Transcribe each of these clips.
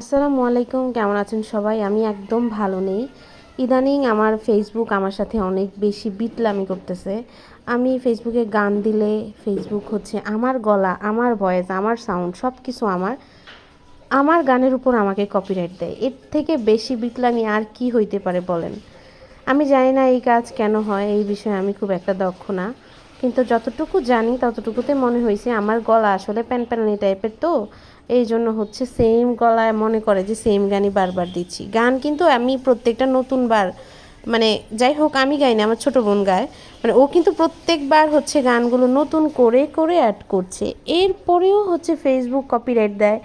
আসসালামু আলাইকুম, কেমন আছেন সবাই? আমি একদম ভালো নেই। ইদানিং আমার ফেসবুক আমার সাথে অনেক বেশি বিটলামি করতেছে। আমি ফেসবুকে গান দিলে ফেসবুক হচ্ছে আমার গলা, আমার ভয়েস আমার সাউন্ড সব কিছু আমার। আমার গানের উপর আমাকে কপিরাইট দেয়। এর থেকে বেশি বিটলামি আর কি হইতে পারে বলেন? আমি জানি না এই কাজ কেন হয়, এই বিষয়ে আমি খুব একটা দক্ষ না। কিন্তু যতটুকু জানি, ততটুকুতে মনে হয়েছে আমার গলা আসলে প্যান প্যানানি টাইপের তো। এই জন্য হচ্ছে সেম গলায় মনে করে যে সেম গানই বারবার দিচ্ছি। গান কিন্তু আমি প্রত্যেকটা নতুন বার মানে যাই হোক আমি গাই না, আমার ছোটো বোন গায়। মানে ও কিন্তু প্রত্যেকবার হচ্ছে গানগুলো নতুন করে করে অ্যাড করছে। এরপরেও হচ্ছে ফেসবুক কপিরাইট দেয়।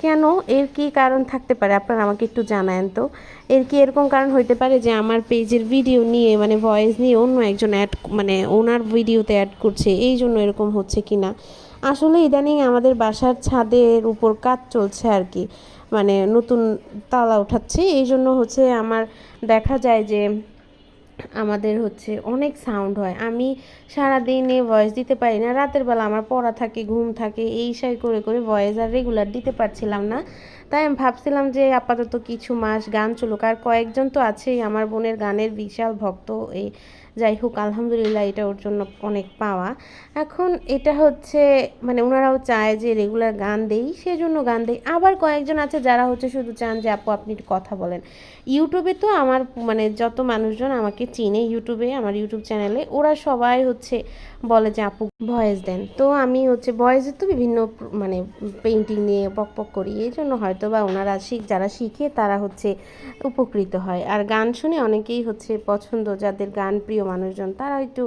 কেন? এর কি কারণ থাকতে পারে? আপনারা আমাকে একটু জানায়েন তো। এর কি এরকম কারণ হইতে পারে যে আমার পেজের ভিডিও নিয়ে মানে ভয়েস নিয়ে অন্য একজন অ্যাড মানে ওনার ভিডিওতে অ্যাড করছে? এই জন্য এরকম হচ্ছে কি না? আসলে ইদানিং আমাদের বাসার ছাদের উপর কাজ চলছে আর কি। মানে নতুন তালা উঠাচ্ছে। এই জন্য হচ্ছে আমার দেখা যায় যে আমাদের হচ্ছে অনেক সাউন্ড হয়। আমি সারা দিনে ভয়েস দিতে পারি না, রাতের বেলা আমার পড়া থাকে, ঘুম থাকে, এই সাই করে করে ভয়েস আর রেগুলার দিতে পারছিলাম না। তাই আমি ভাবছিলাম যে আপাতত কিছু মাস গান চলুক। আর কয়েকজন তো আছেই, আমার বোনের গানের বিশাল ভক্ত এই যাই হোক, আলহামদুলিল্লাহ এটা ওর জন্য অনেক পাওয়া। এখন এটা হচ্ছে মানে ওনারাও চায় যে রেগুলার গান দেই, সেজন্য গান দেই। আবার কয়েকজন আছে যারা হচ্ছে শুধু চান যে, আপু, আপনি কথা বলেন। ইউটিউবে তো আমার মানে যত মানুষজন আমাকে চিনে ইউটিউবে আমার ইউটিউব চ্যানেলে ওরা সবাই হচ্ছে বলে যে, আপু, ভয়েস দেন। তো আমি হচ্ছে ভয়েসের তো বিভিন্ন মানে পেন্টিং নিয়ে পক পক করি। এই জন্য হয়তো বা ওনারা শিখ, যারা শিখে তারা হচ্ছে উপকৃত হয়। আর গান শুনে অনেকেই হচ্ছে পছন্দ, যাদের গান প্রিয় মানুষজন তারা একটু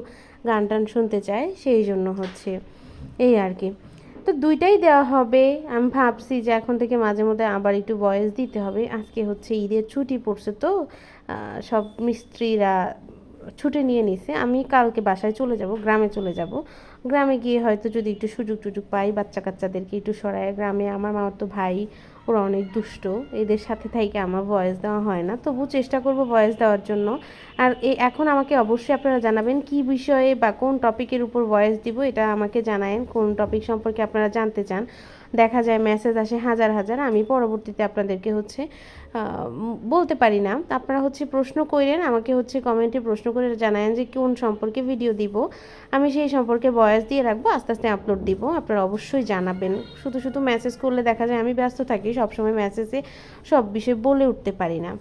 গান টান শুনতে চায়, সেই জন্য হচ্ছে এই আর কি। তো দুইটাই দেওয়া হবে। আমি ভাবছি যে এখন থেকে মাঝে মধ্যে আবার একটু বয়স দিতে হবে। আজকে হচ্ছে ঈদের ছুটি পড়ছে তো সব মিস্ত্রিরা ছুটি নিয়ে নিছে। আমি কালকে বাসায় চলে যাব, গ্রামে চলে যাব। গ্রামে গিয়ে হয়তো যদি একটু সুযোগ টুযোগ পাই বাচ্চা কাচ্চাদেরকে একটু সরায়। গ্রামে আমার মামার তো ভাই, ওরা অনেক দুষ্ট। এদের সাথে থাইকে আমার ভয়েস দেওয়া হয় না। তবু চেষ্টা করব ভয়েস দেওয়ার জন্য। আর এখন আমাকে অবশ্যই আপনারা জানাবেন কি বিষয়ে বা কোন টপিকের উপর ভয়েস দিব, এটা আমাকে জানায়েন। কোন টপিক সম্পর্কে আপনারা জানতে চান। দেখা যায় মেসেজ আসে হাজার হাজার, আমি পরবর্তীতে আপনাদেরকে হচ্ছে বলতে পারি না। আপনারা হচ্ছে প্রশ্ন করেন আমাকে হচ্ছে কমেন্টে প্রশ্ন করে জানায়েন যে কোন সম্পর্কে ভিডিও দিব। আমি সেই সম্পর্কে ভয়েস দিয়ে রাখব, আস্তে আস্তে আপলোড দিব। আপনারা অবশ্যই জানাবেন। শুধু শুধু মেসেজ করলে দেখা যায় আমি ব্যস্ত থাকি, সবসময় মেসেজে সব বিষয়ে বলে উঠতে পারি না।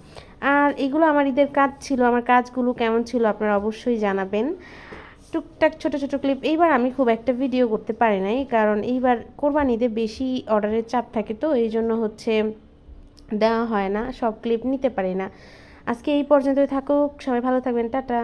আর এগুলো আমার ঈদের কাজ ছিল, আমার কাজগুলো কেমন ছিল আপনারা অবশ্যই জানাবেন। টুকটাক ছোটো ছোটো ক্লিপ এইবার আমি খুব একটা ভিডিও করতে পারি নাই, কারণ এইবার কোরবানিতে বেশি অর্ডারের চাপ থাকে তো, এই জন্য হচ্ছে দেওয়া হয় না, সব ক্লিপ নিতে পারি না। আজকে এই পর্যন্তই থাকুক, সবাই ভালো থাকবেন, টাটা।